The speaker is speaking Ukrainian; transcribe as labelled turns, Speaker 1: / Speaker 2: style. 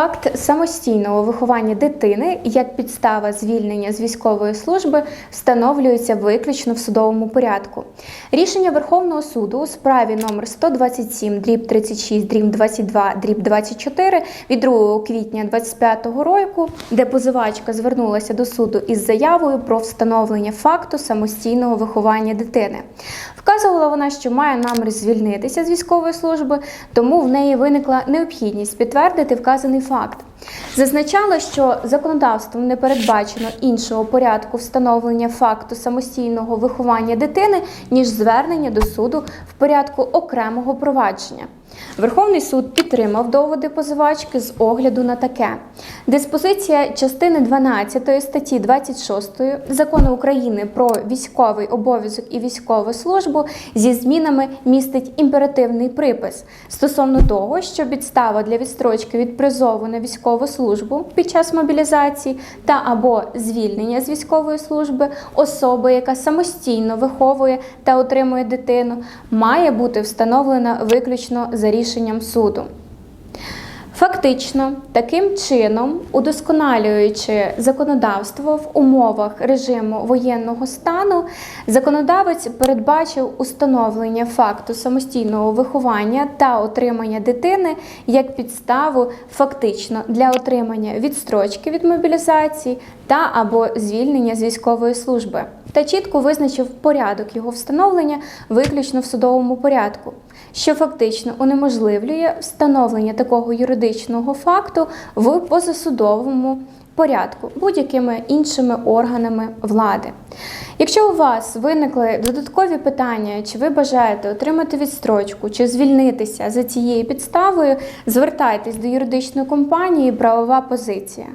Speaker 1: Факт самостійного виховання дитини як підстава звільнення з військової служби встановлюється виключно в судовому порядку. Рішення Верховного суду у справі номер 127 дріб 36 дріб 22 дріб 24 від 2 квітня 2025 року, де позивачка звернулася до суду із заявою про встановлення факту самостійного виховання дитини. Вказувала вона, що має намір звільнитися з військової служби, тому в неї виникла необхідність підтвердити вказаний факт. факт. Зазначала, що законодавством не передбачено іншого порядку встановлення факту самостійного виховання дитини, ніж звернення до суду в порядку окремого провадження. Верховний суд підтримав доводи позивачки з огляду на таке. Диспозиція частини 12 статті 26 закону України про військовий обов'язок і військову службу зі змінами містить імперативний припис стосовно того, що підстава для відстрочки від призову на військову службу під час мобілізації та або звільнення з військової служби особи, яка самостійно виховує та отримує дитину, має бути встановлена виключно за рішенням суду. Фактично, таким чином, удосконалюючи законодавство в умовах режиму воєнного стану, законодавець передбачив установлення факту самостійного виховання та отримання дитини як підставу фактично для отримання відстрочки від мобілізації та або звільнення з військової служби. Та чітко визначив порядок його встановлення виключно в судовому порядку, що фактично унеможливлює встановлення такого юридичного факту в позасудовому порядку будь-якими іншими органами влади. Якщо у вас виникли додаткові питання, чи ви бажаєте отримати відстрочку, чи звільнитися за цією підставою, звертайтесь до юридичної компанії Правова позиція.